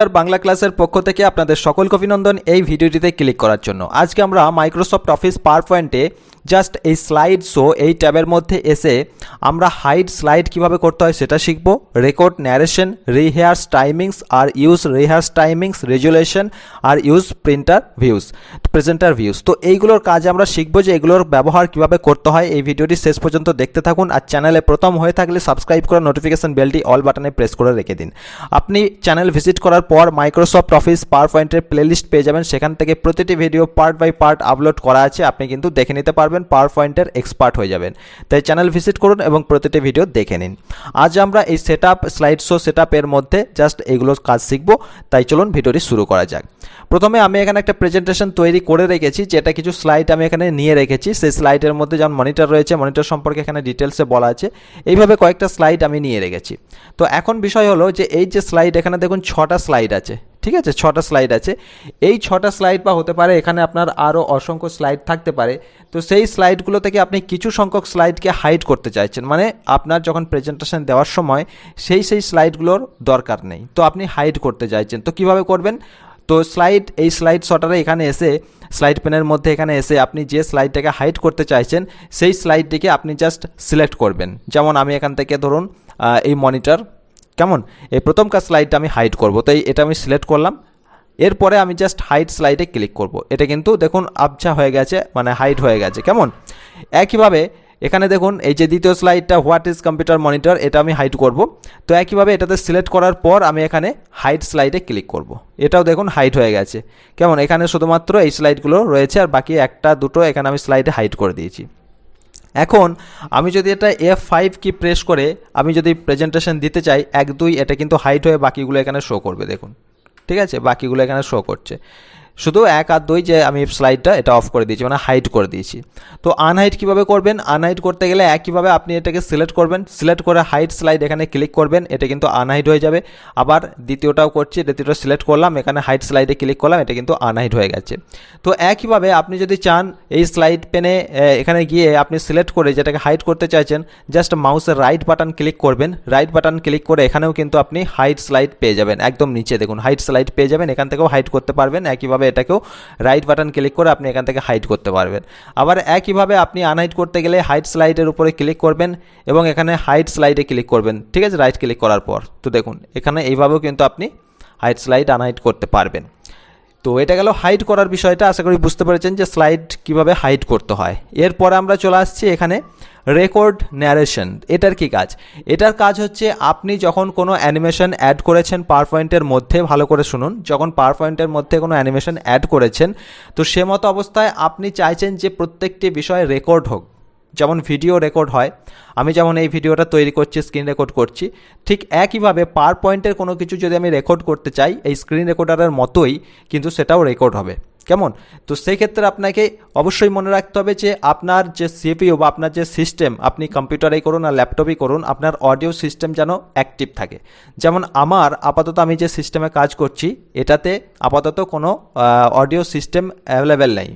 বাংলা ক্লাসের পক্ষ থেকে আপনাদের সকলকে অভিনন্দন এই ভিডিওটিতে ক্লিক করার জন্য। আজকে আমরা মাইক্রোসফট অফিস পাওয়ার পয়েন্টে জাস্ট এই স্লাইড শো এই ট্যাবের মধ্যে এসে আমরা হাইড স্লাইড কীভাবে করতে হয় সেটা শিখব। রেকর্ড ন্যারেশন রিহেয়ার্স টাইমিংস আর ইউজ রিহার্স টাইমিংস রেজুলেশন আর use printer views presenter views তো এইগুলোর কাজ আমরা শিখব যে এগুলোর ব্যবহার কীভাবে করতে হয়। এই ভিডিওটি শেষ পর্যন্ত দেখতে থাকুন আর চ্যানেলে প্রথম হয়ে থাকলে সাবস্ক্রাইব করে নোটিফিকেশন বেলটি অল বাটনে প্রেস করে রেখে দিন। আপনি চ্যানেল ভিজিট করার পর মাইক্রোসফট অফিস পাওয়ার পয়েন্টের প্লেলিস্ট পেয়ে যাবেন। সেখান থেকে প্রতিটি video part by part upload করা আছে। আপনি কিন্তু দেখে নিতে পারবেন পাওয়ার পয়েন্টের এক্সপার্ট হয়ে যাবেন। তাই চ্যানেল ভিজিট করুন এবং প্রতিটি ভিডিও দেখে নিন। আজ আমরা এই set up slide show set এর মধ্যে জাস্ট এগুলোর কাজ শিখব। তাই চলুন ভিডিওটি শুরু করা যাক। প্রথমে আমি এখানে একটা প্রেজেন্টেশন তৈরি করে রেখেছি, যেটা কিছু স্লাইড আমি এখানে নিয়ে রেখেছি। সেই স্লাইডের মধ্যে যেমন মনিটর রয়েছে মনিটর সম্পর্কে এখানে ডিটেলসে বলা আছে। এইভাবে কয়েকটা স্লাইড আমি নিয়ে রেখেছি। তো এখন বিষয় হলো যে, এই যে স্লাইড এখানে দেখুন, ছটা স্লাইড আছে, ঠিক আছে? ছটা স্লাইড আছে। এই ছটা স্লাইড বা হতে পারে এখানে আপনার আরও অসংখ্য স্লাইড থাকতে পারে। তো সেই স্লাইডগুলো থেকে আপনি কিছু সংখ্যক স্লাইডকে হাইড করতে চাইছেন। মানে আপনার যখন প্রেজেন্টেশন দেওয়ার সময় সেই সেই স্লাইডগুলোর দরকার নেই। তো আপনি হাইড করতে চাইছেন। তো কীভাবে করবেন? তো স্লাইড এই স্লাইড শটারে এখানে এসে স্লাইড পেনের মধ্যে এখানে এসে আপনি যে স্লাইডটাকে হাইড করতে চাইছেন, সেই স্লাইডটিকে আপনি জাস্ট সিলেক্ট করবেন। যেমন আমি এখান থেকে ধরুন এই মনিটর কেমন? এই প্রথম কাজ স্লাইডটা আমি হাইড করব। তাই এটা আমি সিলেক্ট করলাম। এরপরে আমি জাস্ট হাইড স্লাইডে ক্লিক করব। এটা কিন্তু দেখুন আবছা হয়ে গেছে মানে হাইড হয়ে গেছে। কেমন? একইভাবে এখানে দেখুন, এই যে দ্বিতীয় স্লাইডটা হোয়াট ইজ কম্পিউটার মনিটর এটা আমি হাইড করব। তো একইভাবে এটাতে সিলেক্ট করার পর আমি এখানে হাইড স্লাইডে ক্লিক করব। এটাও দেখুন হাইড হয়ে গেছে। কেমন? এখানে শুধুমাত্র এই স্লাইডগুলো রয়েছে, আর বাকি একটা, দুটো এখানে আমি স্লাইডে হাইড করে দিয়েছি। এখন আমি যদি এটা এফ ফাইভ কি প্রেস করে আমি যদি প্রেজেন্টেশন দিতে চাই, এক দুই, এটা কিন্তু হাইট হয়ে বাকিগুলো এখানে শো করবে, দেখুন। ঠিক আছে? বাকিগুলো এখানে শো করছে। শুধু এক আর দুই যে আমি স্লাইডটা এটা অফ করে দিয়েছি মানে হাইড করে দিয়েছি। তো আনহাইট কীভাবে করবেন? আনহাইড করতে গেলে একইভাবে আপনি এটাকে সিলেক্ট করবেন। সিলেক্ট করে হাইট স্লাইড এখানে ক্লিক করবেন, এটা কিন্তু আনহাইড হয়ে যাবে। আবার দ্বিতীয়টাও করছি, দ্বিতীয়টা সিলেক্ট করলাম, এখানে হাইট স্লাইডে ক্লিক করলাম, এটা কিন্তু আনহাইড হয়ে গেছে। তো একইভাবে আপনি যদি চান, এই স্লাইড পেনে এখানে গিয়ে আপনি সিলেক্ট করে যেটাকে হাইড করতে চাইছেন জাস্ট মাউসের রাইট বাটন ক্লিক করবেন। রাইট বাটন ক্লিক করে এখানেও কিন্তু আপনি হাইট স্লাইড পেয়ে যাবেন, একদম নিচে দেখুন হাইট স্লাইড পেয়ে যাবেন, এখান থেকেও হাইড করতে পারবেন, একইভাবে এটাকেও রাইট বাটন ক্লিক করে আপনি এখান থেকে হাইট করতে পারবেন। আবার একইভাবে আপনি আনহাইড করতে গেলে হাইট স্লাইডের উপরে ক্লিক করবেন এবং এখানে হাইট স্লাইডে ক্লিক করবেন। ঠিক আছে? রাইট ক্লিক করার পর। তো দেখুন, এখানে এইভাবেও কিন্তু আপনি হাইট স্লাইড আনহাইড করতে পারবেন। তো এটা গেল হাইড করার বিষয়টা। আশা করি বুঝতে পেরেছেন যে স্লাইড কীভাবে হাইড করতে হয়। এরপরে আমরা চলে আসছি এখানে রেকর্ড ন্যারেশন এটার কি কাজ? এটার কাজ হচ্ছে আপনি যখন কোনো অ্যানিমেশন অ্যাড করেছেন পাওয়ার পয়েন্টের মধ্যে, ভালো করে শুনুন, যখন পাওয়ার পয়েন্টের মধ্যে কোনো অ্যানিমেশন অ্যাড করেছেন, তো সে মতো অবস্থায় আপনি চাইছেন যে প্রত্যেকটি বিষয় রেকর্ড হোক। যেমন ভিডিও রেকর্ড হয়, আমি যেমন এই ভিডিওটা তৈরি করছি স্ক্রিন রেকর্ড করছি, ঠিক একইভাবে পাওয়ার পয়েন্টের কোনো কিছু যদি আমি রেকর্ড করতে চাই, এই স্ক্রিন রেকর্ডারের মতোই কিন্তু সেটাও রেকর্ড হবে। কেমন? তো সেই ক্ষেত্রে আপনাকে অবশ্যই মনে রাখতে হবে যে আপনার যে সিপিও বা আপনার যে সিস্টেম আপনি কম্পিউটারেই করুন আর ল্যাপটপেই করুন, আপনার অডিও সিস্টেম যেন অ্যাক্টিভ থাকে। যেমন আমার আপাতত আমি যে সিস্টেমে কাজ করছি, এটাতে আপাতত কোনো অডিও সিস্টেম অ্যাভেলেবেল নেই।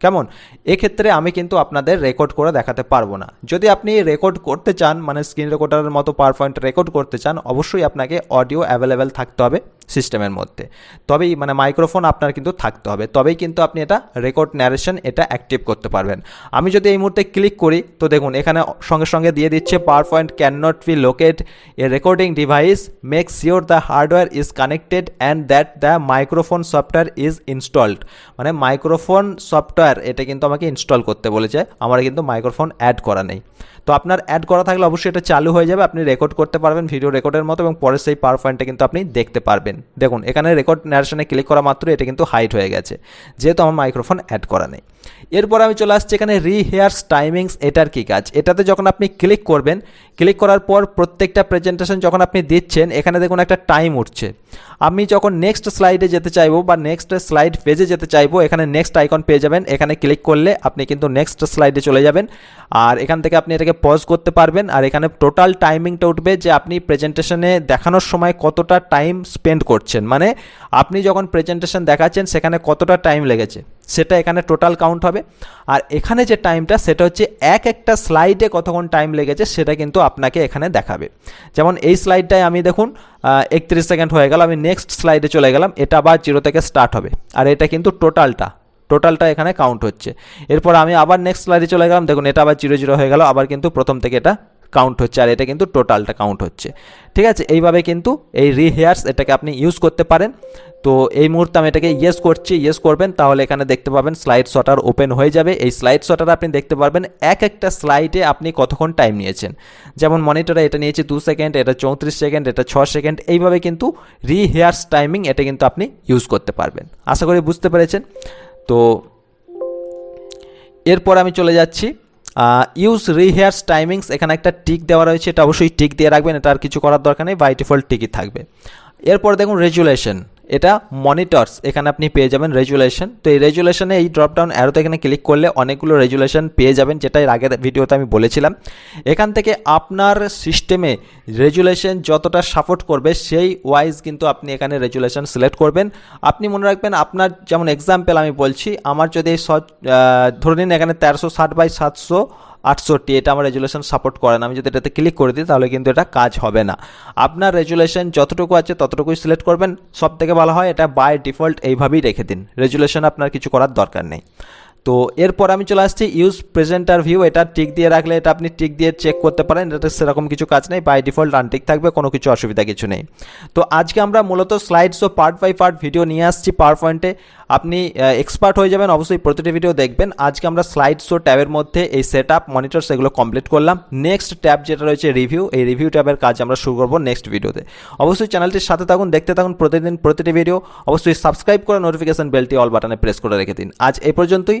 কেমন? এক্ষেত্রে আমি কিন্তু আপনাদের রেকর্ড করে দেখাতে পারব না। যদি আপনি রেকর্ড করতে চান মানে স্ক্রিন রেকর্ডারের মতো পাওয়ার পয়েন্ট রেকর্ড করতে চান, অবশ্যই আপনাকে অডিও অ্যাভেলেবেল থাকতে হবে। সিস্টেমের মধ্যে। তবেই মানে মাইক্রোফোন আপনার কিন্তু থাকতে হবে। তবেই কিন্তু আপনি এটা রেকর্ড ন্যারেশন এটা অ্যাক্টিভ করতে পারবেন। আমি যদি এই মুহূর্তে ক্লিক করি, তো দেখুন এখানে সঙ্গে সঙ্গে দিয়ে দিচ্ছে PowerPoint can not be locate a recording device make sure the hardware is connected and that the microphone software is installed মানে মাইক্রোফোন সফটওয়্যার এটা কিন্তু আমাকে ইনস্টল করতে বলেছে। আমার কিন্তু মাইক্রোফোন অ্যাড করা নেই। তো আপনার অ্যাড করা থাকলে অবশ্যই এটা চালু হয়ে যাবে, আপনি রেকর্ড করতে পারবেন ভিডিও রেকর্ডের মতো এবং পরে সেই পাওয়ার পয়েন্টটা কিন্তু আপনি দেখতে পারবেন। দেখুন, এখানে রেকর্ড ন্যারেশনে ক্লিক করা মাত্র এটা কিন্তু হাইট হয়ে গেছে, যেহেতু আমার মাইক্রোফোন অ্যাড করা নেই। এরপর আমি চলে আসছি এখানে রিহেয়ার্স টাইমিংস এটার কি কাজ? এটাতে যখন আপনি ক্লিক করবেন ক্লিক করার পর প্রত্যেকটা প্রেজেন্টেশন যখন আপনি দিচ্ছেন, এখানে দেখুন একটা টাইম উঠছে। আমি যখন নেক্সট স্লাইডে যেতে চাইব বা নেক্সট স্লাইড পেজে যেতে চাইব, এখানে নেক্সট আইকন পেয়ে যাবেন। এখানে ক্লিক করলে আপনি কিন্তু নেক্সট স্লাইডে চলে যাবেন। আর এখান থেকে আপনি এটাকে পজ করতে পারবেন। আর এখানে টোটাল টাইমিংটা উঠবে যে আপনি প্রেজেন্টেশনে দেখানোর সময় কতটা টাইম স্পেন্ড করছেন। মানে আপনি যখন প্রেজেন্টেশন দেখাচ্ছেন, সেখানে কতটা টাইম লেগেছে। সেটা এখানে টোটাল কাউন্ট হবে। আর এখানে যে টাইমটা সেটা হচ্ছে এক একটা স্লাইডে কতক্ষণ টাইম লেগেছে, সেটা কিন্তু আপনাকে এখানে দেখাবে। যেমন এই স্লাইডটায় আমি দেখুন একত্রিশ সেকেন্ড হয়ে গেল, আমি নেক্সট স্লাইডে চলে গেলাম, এটা আবার জিরো থেকে স্টার্ট হবে। আর এটা কিন্তু টোটালটা টোটালটা এখানে কাউন্ট হচ্ছে। এরপর আমি আবার নেক্সট স্লাইডে চলে গেলাম, দেখুন এটা আবার জিরো জিরো হয়ে গেল, আবার কিন্তু প্রথম থেকে এটা কাউন্ট হচ্ছে আর এটা কিন্তু টোটালটা কাউন্ট হচ্ছে। ঠিক আছে? এইভাবে কিন্তু এই রিহেয়ার্স এটাকে আপনি ইউজ করতে পারেন। তো এই মুহূর্তে আমি এটাকে ইয়েস করছি ইয়েস করবেন, তাহলে এখানে দেখতে পাবেন স্লাইড শটার ওপেন হয়ে যাবে। এই স্লাইড শটার আপনি দেখতে পারবেন এক একটা স্লাইডে আপনি কতক্ষণ টাইম নিয়েছেন। যেমন মনিটরে এটা নিয়েছে দু সেকেন্ড এটা চৌত্রিশ সেকেন্ড এটা ছ সেকেন্ড এইভাবে কিন্তু রিহেয়ার্স টাইমিং এটা কিন্তু আপনি ইউজ করতে পারবেন। আশা করি বুঝতে পেরেছেন। তো এরপর আমি চলে যাচ্ছি। ইউজ রিহেয়ার্স টাইমিংস এখানে একটা টিক দেওয়া রয়েছে, এটা অবশ্যই টিক দিয়ে রাখবেন, এটা আর কিছু করার দরকার নেই বাই ডিফল্ট টিকই থাকবে। এরপর দেখুন রেজুলেশন এটা মনিটরস এখানে আপনি পেয়ে যাবেন রেজুলেশন তো এই রেজুলেশনে এই ড্রপডাউন অ্যারোতে এখানে ক্লিক করলে অনেকগুলো রেজুলেশন পেয়ে যাবেন, যেটা এর আগের ভিডিওতে আমি বলেছিলাম। এখান থেকে আপনার সিস্টেমে রেজুলেশন যতটা সাপোর্ট করবে, সেই ওয়াইজ কিন্তু আপনি এখানে রেজুলেশন সিলেক্ট করবেন। আপনি মনে রাখবেন আপনার যেমন এক্সাম্পল আমি বলছি, আমার যদি ধরে নিন এখানে তেরোশো ষাট বাই সাতশো আটষট্টি, এটা আমার রেজুলেশন সাপোর্ট করে না। আমি যদি এটাতে ক্লিক করে দিই, তাহলে কিন্তু এটা কাজ হবে না। আপনার রেজুলেশন যতটুকু আছে, ততটুকুই সিলেক্ট করবেন। সব থেকে ভালো হয় এটা বাই ডিফল্ট এইভাবেই রেখে দিন। রেজুলেশন আপনার কিছু করার দরকার নেই। তো এরপর আমি চলে আসছি ইউজ প্রেজেন্টার ভিউ এটা টিক দিয়ে রাখলে এটা আপনি টিক দিয়ে চেক করতে পারেন। এটা সেরকম কিছু কাজ নেই। বাই ডিফল্ট আনটিক থাকবে, কোনো কিছু অসুবিধা কিছু নেই। তো আজকে আমরা মূলত স্লাইডস ও পার্ট বাই পার্ট ভিডিও নিয়ে আসছি পাওয়ার পয়েন্টে আপনি এক্সপার্ট হয়ে যাবেন, অবশ্যই প্রতিটি ভিডিও দেখবেন। আজকে আমরা স্লাইড শো ট্যাবের মধ্যে এই সেট আপ মনিটর সেগুলো কমপ্লিট করলাম। নেক্সট ট্যাব যেটা রয়েছে রিভিউ এই রিভিউ ট্যাবের কাজ আমরা শুরু করব নেক্সট ভিডিওতে অবশ্যই চ্যানেলটির সাথে থাকুন, দেখতে থাকুন প্রতিদিন প্রতিটি ভিডিও অবশ্যই সাবস্ক্রাইব করে নোটিফিকেশন বেলটি অল বাটনে প্রেস করে রেখে দিন। আজ এই পর্যন্তই।